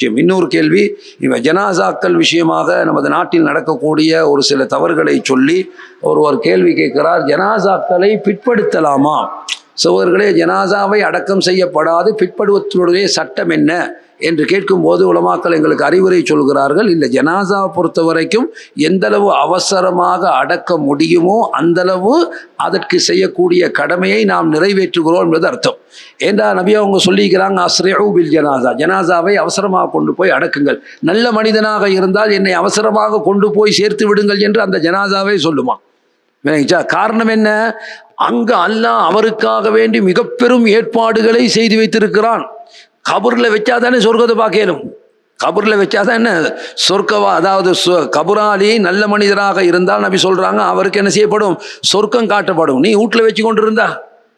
விஷயம். இன்னொரு கேள்வி இவன் ஜனாசாக்கள் விஷயமாக நமது நாட்டில் நடக்கக்கூடிய ஒரு சில தவறுகளை சொல்லி ஒருவர் கேள்வி கேட்கிறார் ஜனாசாக்களை பிற்படுத்தலாமா? சகோதரர்களே ஜனாசாவை அடக்கம் செய்யப்படாது பிற்படுவதனுடைய சட்டம் என்ன? என்று கேட்கும்போது உலமாக்கள் எங்களுக்கு அறிவுரை சொல்கிறார்கள் இல்லை ஜனாசாவை பொறுத்த வரைக்கும் எந்தளவு அவசரமாக அடக்க முடியுமோ அந்தளவு அதற்கு செய்யக்கூடிய கடமையை நாம் நிறைவேற்றுகிறோம் என்பது அர்த்தம். ஏண்டா நபி அவங்க சொல்லிக்கிறாங்க அஸ்ரேபில் ஜனாசா. ஜனாசாவை அவசரமாக கொண்டு போய் அடக்குங்கள். நல்ல மனிதனாக இருந்தால் என்னை அவசரமாக கொண்டு போய் சேர்த்து விடுங்கள் என்று அந்த ஜனாசாவை சொல்லுமா? விளங்கிச்சா? காரணம் என்ன? அங்கு அல்லாஹ் அவருக்காக வேண்டி மிக பெரும் ஏற்பாடுகளை செய்து வைத்திருக்கிறான். கபூரில் வச்சாதானே சொர்க்கத்தை பார்க்கணும் கபூரில் வச்சாதான் என்ன? சொர்க்கவா அதாவது சொ- கபுராலி நல்ல மனிதராக இருந்தால் நபி சொல்கிறாங்க அவருக்கு என்ன செய்யப்படும்? சொர்க்கம் காட்டப்படும். நீ வீட்டில் வச்சு கொண்டு இருந்தா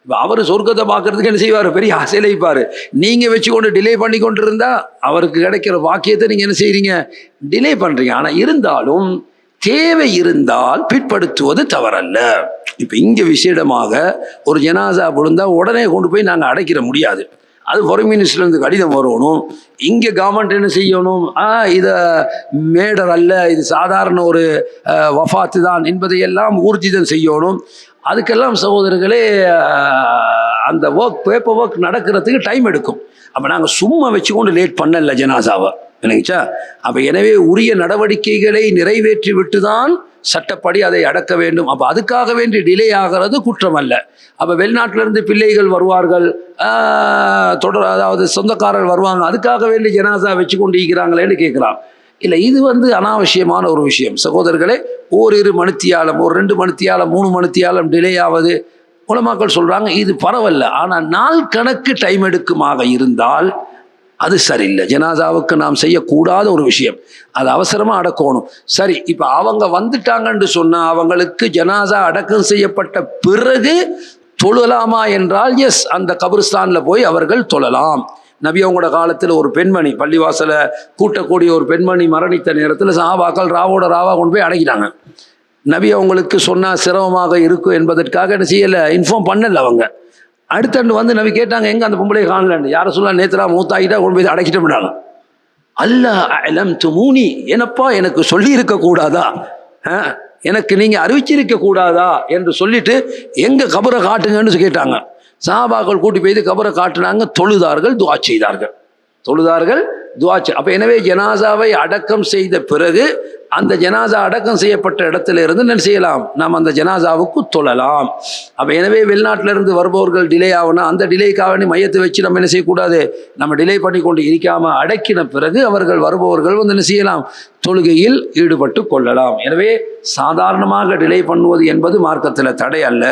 அவர் சொர்க்கத்தை பார்க்கறதுக்கு என்ன செய்வார்? பெரிய ஆசையில் வைப்பார் நீங்கள் வச்சு கொண்டு டிலே பண்ணி கொண்டு இருந்தா அவருக்கு கிடைக்கிற வாக்கியத்தை நீங்கள் என்ன செய்கிறீங்க டிலே பண்ணுறீங்க ஆனால் இருந்தாலும் தேவை இருந்தால் பிற்படுத்துவது தவறல்ல. இப்போ இங்கே விசேடமாக ஒரு ஜனாசா விழுந்தால் உடனே கொண்டு போய் நாங்கள் அடைக்கிற முடியாது. அது ஃபாரின் மினிஸ்டர்லேருந்து கடிதம் வரணும். இங்கே கவர்மெண்ட் என்ன செய்யணும்? ஆ இதை மேடர் அல்ல இது சாதாரண ஒரு வஃபாத்து தான் என்பதையெல்லாம் ஊர்ஜிதம் செய்யணும். அதுக்கெல்லாம் சகோதரர்களே அந்த ஒர்க் பேப்பர் ஒர்க் நடக்கிறதுக்கு டைம் எடுக்கும். அப்போ நாங்கள் சும்மா வச்சுக்கொண்டு லேட் பண்ணல ஜனாசாவை. இல்லைங்கச்சா? அப்போ எனவே உரிய நடவடிக்கைகளை நிறைவேற்றி விட்டு தான் சட்டப்படி அதை அடக்க வேண்டும். அப்போ அதுக்காக வேண்டி டிலே ஆகிறது குற்றம் அல்ல அப்போ வெளிநாட்டிலிருந்து பிள்ளைகள் வருவார்கள். தொடர் அதாவது சொந்தக்காரர் வருவாங்க. அதுக்காக வேண்டி ஜனாசா வச்சு கொண்டு இருக்கிறாங்களேன்னு கேட்குறான் இல்லை இது வந்து அனாவசியமான ஒரு விஷயம். சகோதரர்களே ஓரிரு மணித்தியாலம் ஒரு ரெண்டு மணித்தியாலம் மூணு மணித்தியாலம் டிலே ஆவது உலமாக்கள் சொல்கிறாங்க இது பரவாயில்ல. ஆனால் நாள் கணக்கு டைம் எடுக்குமாக இருந்தால் அது சரியில்லை. ஜனாதாவுக்கு நாம் செய்யக்கூடாத ஒரு விஷயம். அது அவசரமாக அடக்கணும். சரி இப்போ அவங்க வந்துட்டாங்கன்னு சொன்னால் அவங்களுக்கு ஜனாதா அடக்கம் செய்யப்பட்ட பிறகு தொழலாமா என்றால் எஸ் அந்த கபிரிஸ்தானில் போய் அவர்கள் தொழலாம். நபி அவங்களோட காலத்தில் ஒரு பெண்மணி பள்ளிவாசலை கூட்டக்கூடிய ஒரு பெண்மணி மரணித்த நேரத்தில் சாபாக்கள் ராவோட ராவா கொண்டு போய் அடக்கிட்டாங்க. நபி அவங்களுக்கு சொன்னால் சிரமமாக இருக்கும் என்பதற்காக என்ன செய்யலை இன்ஃபார்ம் பண்ணலை அவங்க. அடுத்த ஆண்டு வந்து நபி கேட்டாங்க எங்கே அந்த பொம்பளை காணலன்னு? யாரை சொல்லலாம் நேத்தரா மூத்தாகிட்டா கொண்டு போய் அடைக்கிட்டு விடாங்க அல்ல அலம் துமூனி எனப்பா எனக்கு சொல்லியிருக்க கூடாதா? ஆ, எனக்கு நீங்கள் அறிவிச்சிருக்க கூடாதா? என்று சொல்லிட்டு எங்கே கபரை காட்டுங்கன்னு கேட்டாங்க. சாபாக்கள் கூட்டி போய் கபரை காட்டினாங்க. தொழுதார்கள் துவா செய்தார்கள். தொழுதார்கள் துவாச்சு அப்போ எனவே ஜனாசாவை அடக்கம் செய்த பிறகு அந்த ஜனாசா அடக்கம் செய்யப்பட்ட இடத்துல இருந்து என்ன செய்யலாம்? நாம் அந்த ஜனாசாவுக்கு தொழலாம். அப்போ எனவே வெளிநாட்டிலிருந்து வருபவர்கள் டிலே ஆகணும் அந்த டிலேக்காக வேண்டி மையத்தை வச்சு நம்ம என்ன செய்யக்கூடாது? நம்ம டிலே பண்ணி கொண்டு இருக்காமல் அடக்கின பிறகு அவர்கள் வருபவர்கள் வந்து என்ன செய்யலாம்? தொழுகையில் ஈடுபட்டு கொள்ளலாம். எனவே சாதாரணமாக டிலே பண்ணுவது என்பது மார்க்கத்தில் தடை அல்ல.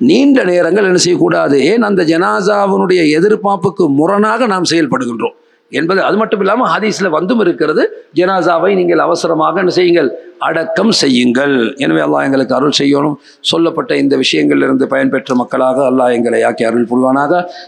நீண்ட நேரங்கள் என்ன செய்யக்கூடாது? ஏன் அந்த ஜனாசாவினுடைய எதிர்பார்ப்புக்கு முரணாக நாம் செயல்படுகின்றோம். என்பது அது மட்டும் இல்லாமல் ஹதீஸில் வந்தும் இருக்கிறது. ஜனாசாவை நீங்கள் அவசரமாக என்ன செய்யுங்கள்? அடக்கம் செய்யுங்கள். எனவே அல்லாஹ் எங்களுக்கு அருள் செய்யணும். சொல்லப்பட்ட இந்த விஷயங்களிலிருந்து பயன்பெற்ற மக்களாக அல்லாஹ் எங்களை ஆக்கி அருள் புரிவானாக.